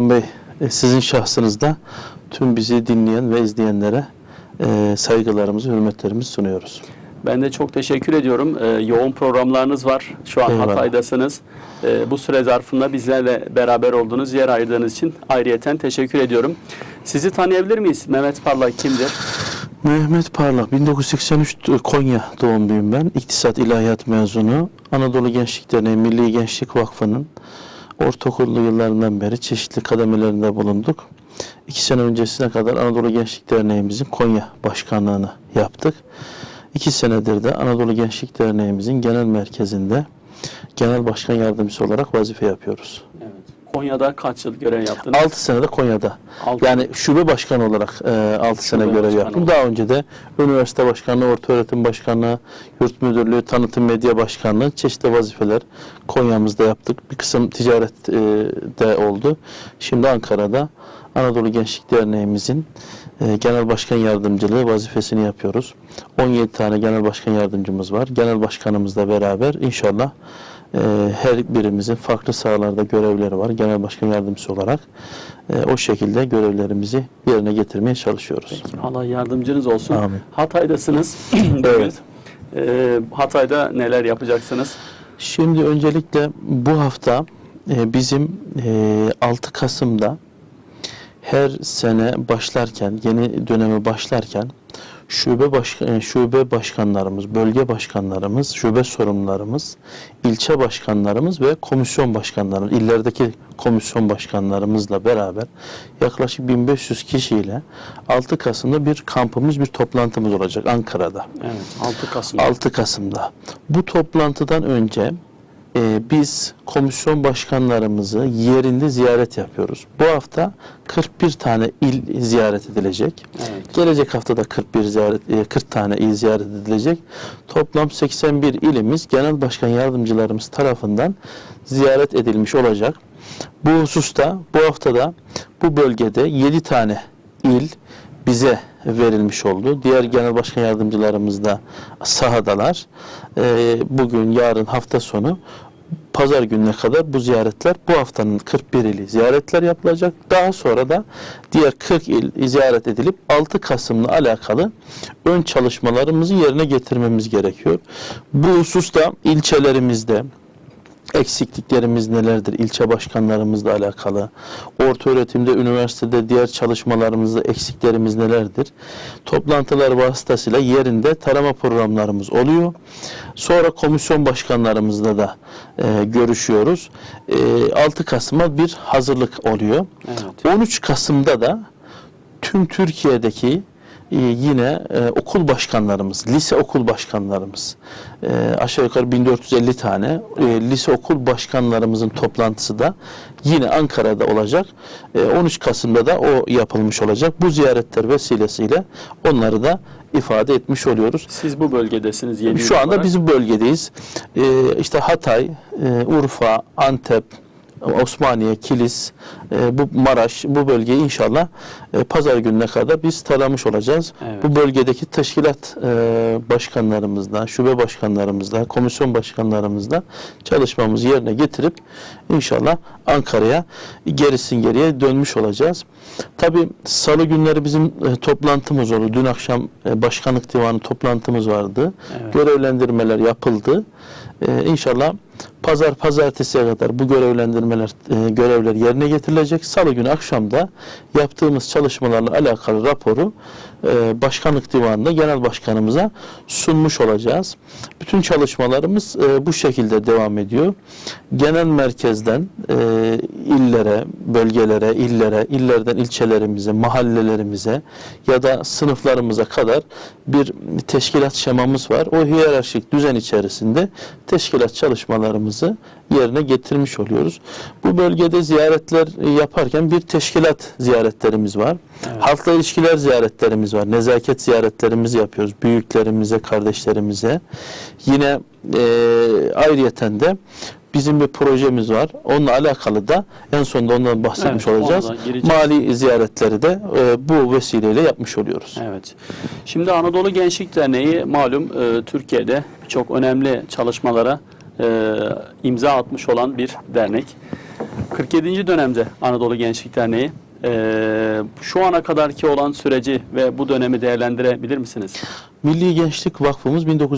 Bey, e, sizin şahsınızda tüm bizi dinleyen ve izleyenlere e, saygılarımızı, hürmetlerimizi sunuyoruz. Ben de çok teşekkür ediyorum. Ee, yoğun programlarınız var. Şu an Eyvallah. Hatay'dasınız. Ee, bu süre zarfında bizlerle beraber olduğunuz, yer ayırdığınız için ayrıyeten teşekkür ediyorum. Sizi tanıyabilir miyiz? Mehmet Parlak kimdir? Mehmet Parlak, 1983 Konya doğumluyum ben. İktisat İlahiyat mezunu. Anadolu Gençlik Derneği Milli Gençlik Vakfı'nın ortaokullu yıllarından beri çeşitli kademelerinde bulunduk. İki sene öncesine kadar Anadolu Gençlik Derneğimizin Konya Başkanlığını yaptık. İki senedir de Anadolu Gençlik Derneğimizin genel merkezinde genel başkan yardımcısı olarak vazife yapıyoruz. Evet. Konya'da kaç yıl görev yaptınız? 6 senede Konya'da. Altı. Yani şube başkanı olarak 6 sene görev yaptım. olarak. Daha önce de üniversite başkanlığı, orta öğretim başkanlığı, yurt müdürlüğü, tanıtım medya başkanlığı çeşitli vazifeler Konya'mızda yaptık. Bir kısım ticaret e, de oldu. Şimdi Ankara'da Anadolu Gençlik Derneğimizin e, genel başkan yardımcılığı vazifesini yapıyoruz. 17 tane genel başkan yardımcımız var. Genel başkanımızla beraber inşallah e, her birimizin farklı sahalarda görevleri var. Genel başkan yardımcısı olarak e, o şekilde görevlerimizi yerine getirmeye çalışıyoruz. Allah yardımcınız olsun. Amin. Hatay'dasınız. Evet. Ee, Hatay'da neler yapacaksınız? Şimdi öncelikle bu hafta e, bizim e, 6 Kasım'da her sene başlarken, yeni dönemi başlarken şube baş, e, şube başkanlarımız, bölge başkanlarımız, şube sorumlularımız, ilçe başkanlarımız ve komisyon başkanlarımız, illerdeki komisyon başkanlarımızla beraber yaklaşık 1500 kişiyle 6 Kasım'da bir kampımız, bir toplantımız olacak Ankara'da. Evet. 6 Kasım. 6 Kasım'da. Bu toplantıdan önce e, biz komisyon başkanlarımızı yerinde ziyaret yapıyoruz. Bu hafta 41 tane il ziyaret edilecek. Evet. Gelecek hafta da 41 ziyaret, e, 40 tane il ziyaret edilecek. Toplam 81 ilimiz genel başkan yardımcılarımız tarafından ziyaret edilmiş olacak. Bu hususta bu haftada bu bölgede 7 tane il bize verilmiş oldu. Diğer genel başkan yardımcılarımız da sahadalar. Ee, bugün, yarın, hafta sonu pazar gününe kadar bu ziyaretler bu haftanın 41 ili ziyaretler yapılacak. Daha sonra da diğer 40 il ziyaret edilip 6 Kasım'la alakalı ön çalışmalarımızı yerine getirmemiz gerekiyor. Bu hususta ilçelerimizde eksikliklerimiz nelerdir? İlçe başkanlarımızla alakalı. Orta öğretimde, üniversitede diğer çalışmalarımızda eksiklerimiz nelerdir? Toplantılar vasıtasıyla yerinde tarama programlarımız oluyor. Sonra komisyon başkanlarımızla da e, görüşüyoruz. E, 6 Kasım'a bir hazırlık oluyor. Evet. 13 Kasım'da da tüm Türkiye'deki yine e, okul başkanlarımız, lise okul başkanlarımız e, aşağı yukarı 1450 tane e, lise okul başkanlarımızın toplantısı da yine Ankara'da olacak. E, 13 Kasım'da da o yapılmış olacak. Bu ziyaretler vesilesiyle onları da ifade etmiş oluyoruz. Siz bu bölgedesiniz. Yeni Şu anda olarak. biz bu bölgedeyiz. Ee, işte Hatay, e, Urfa, Antep, Osmaniye, Kilis, e, bu Maraş, bu bölgeyi inşallah e, pazar gününe kadar biz taramış olacağız. Evet. Bu bölgedeki teşkilat e, başkanlarımızla, şube başkanlarımızla, komisyon başkanlarımızla çalışmamızı yerine getirip inşallah Ankara'ya gerisin geriye dönmüş olacağız. Tabi salı günleri bizim e, toplantımız oldu. Dün akşam e, başkanlık divanı toplantımız vardı. Evet. Görevlendirmeler yapıldı. E, inşallah pazar pazartesiye kadar bu görevlendirmeler e, görevler yerine getirilecek. Salı günü akşamda yaptığımız çalışmalarla alakalı raporu e, başkanlık divanında genel başkanımıza sunmuş olacağız. Bütün çalışmalarımız e, bu şekilde devam ediyor. Genel merkezden e, illere, bölgelere, illere, illerden ilçelerimize, mahallelerimize ya da sınıflarımıza kadar bir teşkilat şemamız var. O hiyerarşik düzen içerisinde teşkilat çalışmalarımızı yerine getirmiş oluyoruz. Bu bölgede ziyaretler yaparken bir teşkilat ziyaretlerimiz var. Halkla ilişkiler ziyaretlerimiz var. Nezaket ziyaretlerimizi yapıyoruz. Büyüklerimize, kardeşlerimize. Yine e, ayrıyeten de bizim bir projemiz var. Onunla alakalı da en sonunda ondan bahsetmiş Evet, olacağız. Mali ziyaretleri de e, bu vesileyle yapmış oluyoruz. Evet. Şimdi Anadolu Gençlik Derneği malum e, Türkiye'de çok önemli çalışmalara e, imza atmış olan bir dernek. 47. dönemde Anadolu Gençlik Derneği. Ee, şu ana kadarki olan süreci ve bu dönemi değerlendirebilir misiniz? Milli Gençlik Vakfımız 19